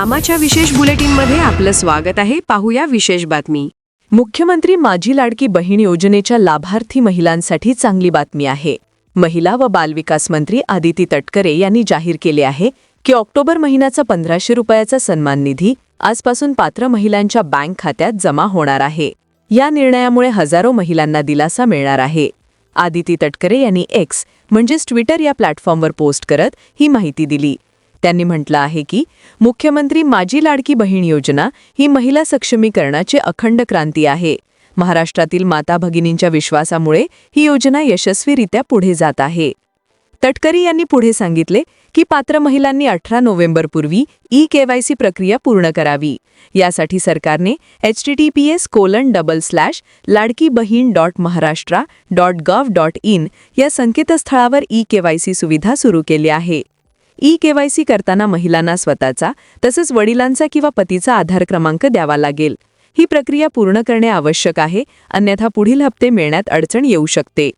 आमाच्या विशेष बुलेटिनमध्ये आपलं स्वागत आहे. पाहूया विशेष बातमी. मुख्यमंत्री माझी लाडकी बहीण योजनेच्या लाभार्थी महिलांसाठी चांगली बातमी आहे. महिला व बालविकास मंत्री आदिती तटकरे यांनी जाहीर केले आहे की ऑक्टोबर महिन्याचा पंधराशे रुपयाचा सन्मान निधी आजपासून पात्र महिलांच्या बँक खात्यात जमा होणार आहे. या निर्णयामुळे हजारो महिलांना दिलासा मिळणार आहे. आदिती तटकरे यांनी एक्स म्हणजेच ट्विटर या प्लॅटफॉर्मवर पोस्ट करत ही माहिती दिली. त्यांनी म्हटलं आहे की मुख्यमंत्री माझी लाडकी बहीण योजना ही महिला सक्षमीकरणाची अखंड क्रांती आहे. महाराष्ट्रातील माता भगिनींच्या विश्वासामुळे ही योजना यशस्वीरित्या पुढे जात आहे. तटकरी यांनी पुढे सांगितले की पात्र महिलांनी अठरा नोव्हेंबरपूर्वी ई केवायसी प्रक्रिया पूर्ण करावी. यासाठी सरकारने H T T P S colon double slash Ladki Bahin dot Maharashtra dot gov dot in या संकेतस्थळावर ई केवायसी सुविधा सुरू केली आहे. ई केवायसी करताना महिलांना स्वतःचा तसंच वडिलांचा किंवा पतीचा आधार क्रमांक द्यावा लागेल. ही प्रक्रिया पूर्ण करणे आवश्यक आहे अन्यथा पुढील हप्ते मिळण्यात अडचण येऊ शकते.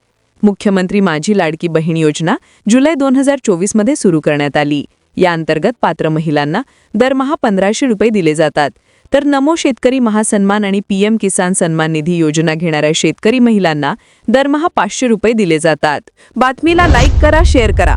मुख्यमंत्री माझी लाडकी बहीण योजना जुलै दोन हजार चोवीसमध्ये सुरू करण्यात आली. या अंतर्गत पात्र महिलांना दरमहा पंधराशे रुपये दिले जातात. तर नमो शेतकरी महासन्मान आणि पीएम किसान सन्मान निधी योजना घेणाऱ्या शेतकरी महिलांना दरमहा पाचशे रुपये दिले जातात. बातमीला लाईक करा शेअर करा.